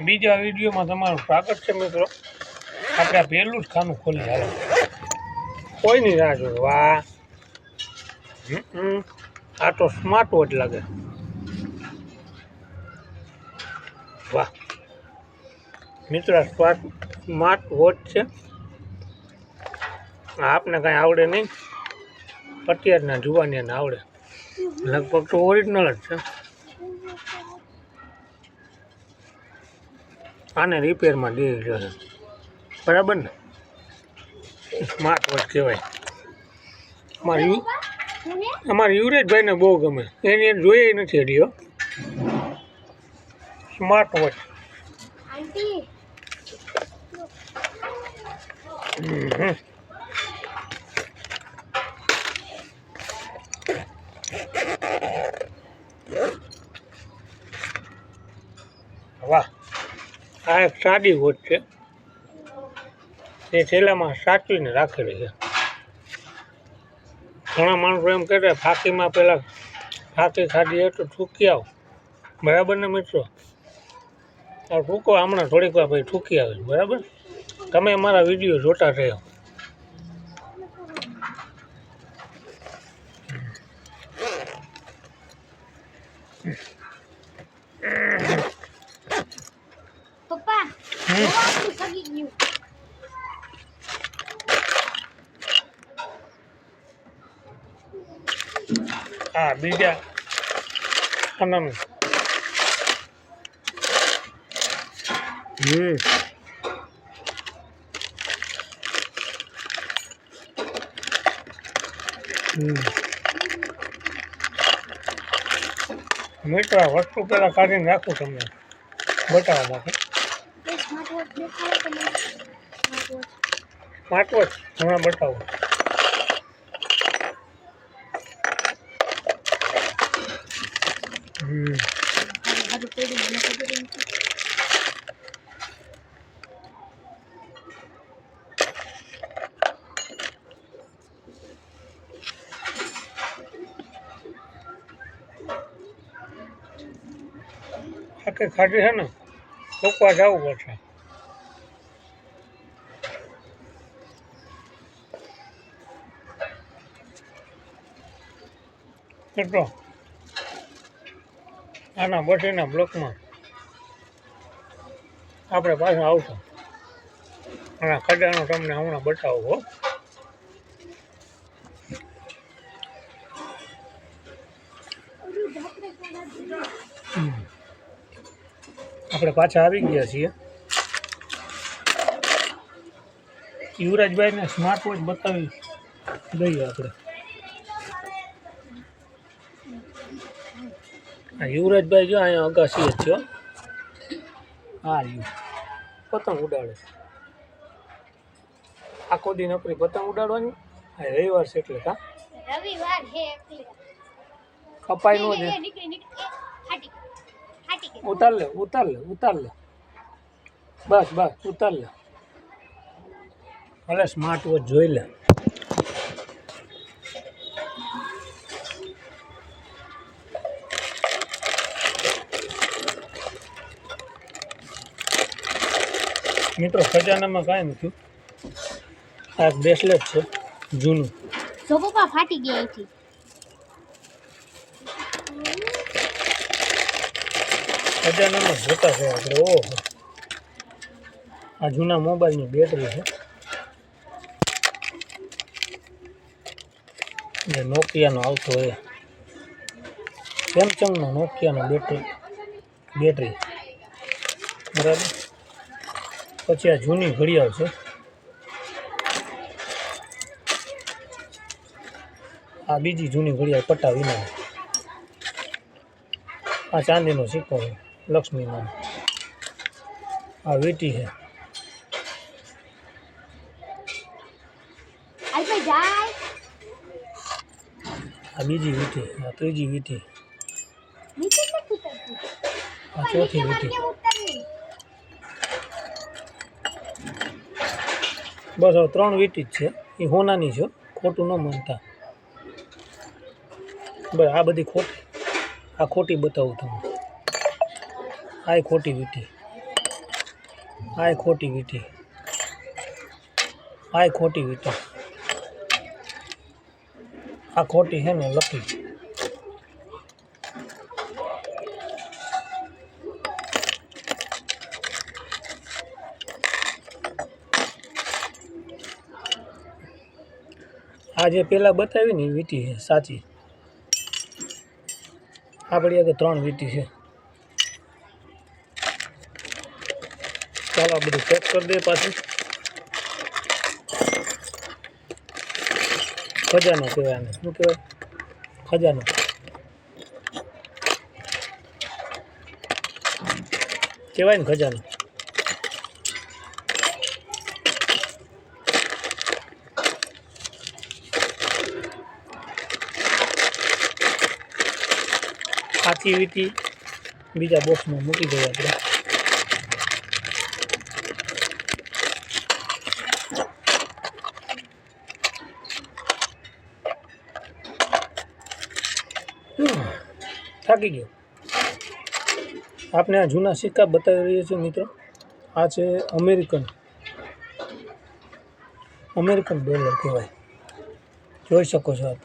બીજા વિડીયોમાં તમારું સ્વાગત છે મિત્રો. આપણે આ પહેલું જ ખાનું ખોલી હાલો. કોઈની રાહ જોવે વાહ. આ તો સ્માર્ટ વોચ લાગે. વાહ. મિત્રો સ્માર્ટ વોચ છે. આપને કાંઈ આવડે નહીં. અત્યારના જુવાનીને આવડે. લગભગ તો ઓરિજિનલ જ છે. આને રિપેરમાં દે છે. બરાબર ને? સ્માર્ટ વોચ કહેવાય. અમારે યુ અમારે યુવરાજભાઈને બહુ ગમે. એની જોઈએ નથી હજી સ્માર્ટ વોચ હમ હમ. આ એક સાદી વોચ છે. એ થેલામાં સાચવીને રાખેલી છે. ઘણા માણસો એમ કહે ફાંકીમાં પહેલાં ફાંકી ખાધી તો થૂકી આવો. બરાબર ને મિત્રો? આ હમણાં થોડીક વાર પછી થૂકી આવે બરાબર? તમે અમારા વીડિયો જોતા રહ્યો પપ્પા હમ. જો આપણું સગી ગયું હા બીજા આનંદ હમ હમ મિત્રો આ વસ્તુ પહેલાં કાઢીને રાખું તમને બતાવવા માટે વોચ હમણાં બતાવું. આખી ખાધી છે ને? મૂકવા જવું પડશે. કેટલો આના પછીના બ્લોકમાં આપણે પાછા આવશું. અને ખજાનો તમને હમણાં બતાવો આપણે પાછા આવી ગયા છીએ. યુવરાજભાઈને સ્માર્ટ વોચ બતાવી દઈએ આપણે. યુવરાજભાઈ જો અહીંયા અગાસી જ છો. હા યુ પતંગ ઉડાડે આખો દી નોકરી પતંગ ઉડાડવાની? હા રવિવાર છે એટલે કા? રવિવાર હે એટલે. કપાઈ નો ગઈ ઉતાર લે ઉતાર લે ઉતાર લે. બસ બસ ઉતાર લે. ભલે સ્માર્ટ વોચ જોઈ લે. મિત્રો ખજાનામાં કાંઈ નથી. આ એક બ્રેસલેટ છે જૂનું. જો પપ્પા ફાટી ગઈ અહીંથી. ખજાનામાં જોતા છે આપણે ઓહો. આ જૂના મોબાઈલની બેટરી છે. જે નોકિયાનો આવતો હોય સેમસંગનો નોકિયાનો બેટરી બેટરી. બરાબર? પછી આ જૂની ઘડિયાળ છે. આ બીજી જૂની ઘડિયાળ પટ્ટા વિના આ ચાંદીનો સિક્કો છે લક્ષ્મીનો. આ વીટી છે. આ બીજી વીટી આ ત્રીજી વીટી આ ચોથી વીટી બસ હવે ત્રણ વીટી જ છે. એ હોનાની છે ખોટું ન માનતા. બસ આ બધી ખોટી. આ ખોટી બતાવું તમને. આ ખોટી વીટી. આ ખોટી વીટી. આ ખોટી વીટી. આ ખોટી છે ને, લકી. આ જે પહેલાં બતાવી ને વીટી છે, સાચી. આપણી આગળ ત્રણ વીંટી છે. ચાલો બધું પેક કરી દે પાછું. ખજાનો કહેવાય આને. શું કહેવાય? ખજાનો. કહેવાય ને ખજાનો. સાચી વીટી બીજા બોક્સમાં મૂકી દઈએ આપણે. હમ, થાકી ગયો. આપણે આ જૂના સિક્કા બતાવી રહ્યા છીએ મિત્રો. આ છે અમેરિકન. અમેરિકન ડોલર કહેવાય. જોઈ શકો છો આપ.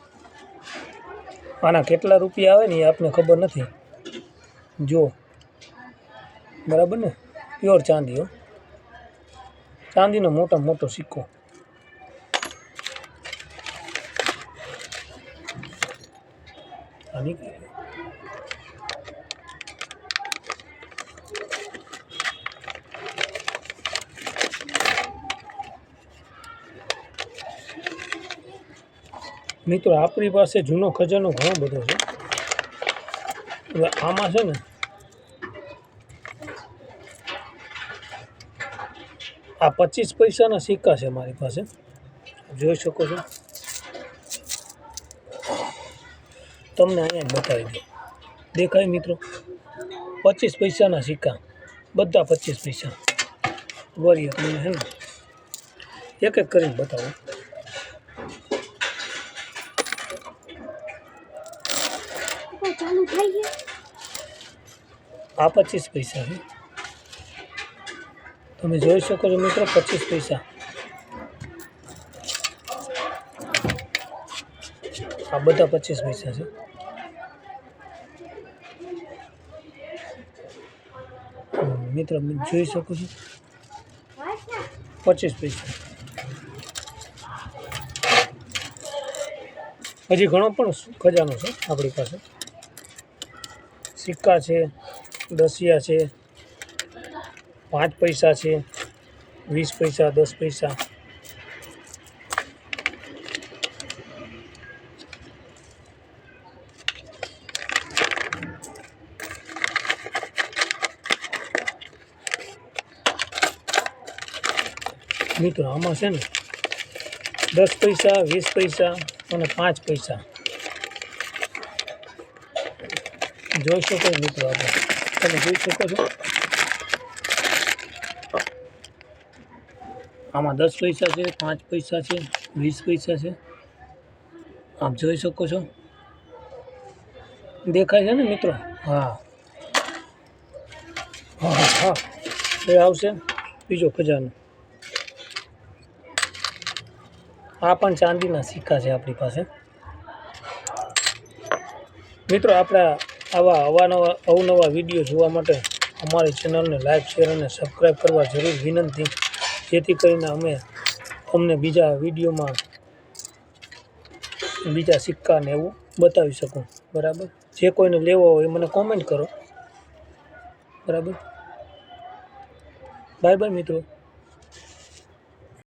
આના કેટલા રૂપિયા આવે ને એ આપને ખબર નથી. જો, બરાબર ને? પ્યોર ચાંદી હો. ચાંદીનો મોટા મોટો સિક્કો. આની મિત્રો, આપણી પાસે જૂનો ખજાનો ઘણો બધો છે. હવે આમાં છે ને આ પચીસ પૈસાના સિક્કા છે મારી પાસે. જોઈ શકો છો. તમને અહીંયા બતાવી દઉં. દેખાય મિત્રો? પચીસ પૈસાના સિક્કા. બધા પચીસ પૈસા. વરી તમને છે ને એક એક કરીને બતાવો. ચાલુ થઈ ગયું આ પચીસ પૈસા છે. તમે જોઈ શકો છો મિત્રો, પચીસ પૈસા. આ બધા પચીસ પૈસા છે. મિત્રો જોઈ શકો છો. પચીસ પૈસા. હજી ઘણો પણ ખજાનો છે આપણી પાસે. સિક્કા છે, દસિયા છે, પાંચ પૈસા છે, વીસ પૈસા, દસ પૈસા. મિત્રો, આમાં છે ને દસ પૈસા, વીસ પૈસા અને પાંચ પૈસા. જોઈ શકો મિત્રો આપણે. તમે જોઈ શકો છો. આમાં દસ પૈસા છે, પાંચ પૈસા છે, વીસ પૈસા છે. આપ જોઈ શકો છો. દેખાય છે ને મિત્રો? હા. હા હા એ આવશે બીજો ખજાનો. આ પણ ચાંદીના સિક્કા છે આપણી પાસે. મિત્રો, આપણા આવા અવાનવા અવનવા વીડિયો જોવા માટે અમારી ચેનલને લાઈક, શેર અને સબસ્ક્રાઈબ કરવા જરૂર વિનંતી. જેથી કરીને અમે તમને બીજા વિડીયોમાં બીજા સિક્કા ને એવું બતાવી શકું. બરાબર? જે કોઈને લેવો હોય મને કોમેન્ટ કરો. બરાબર? બાય બાય મિત્રો.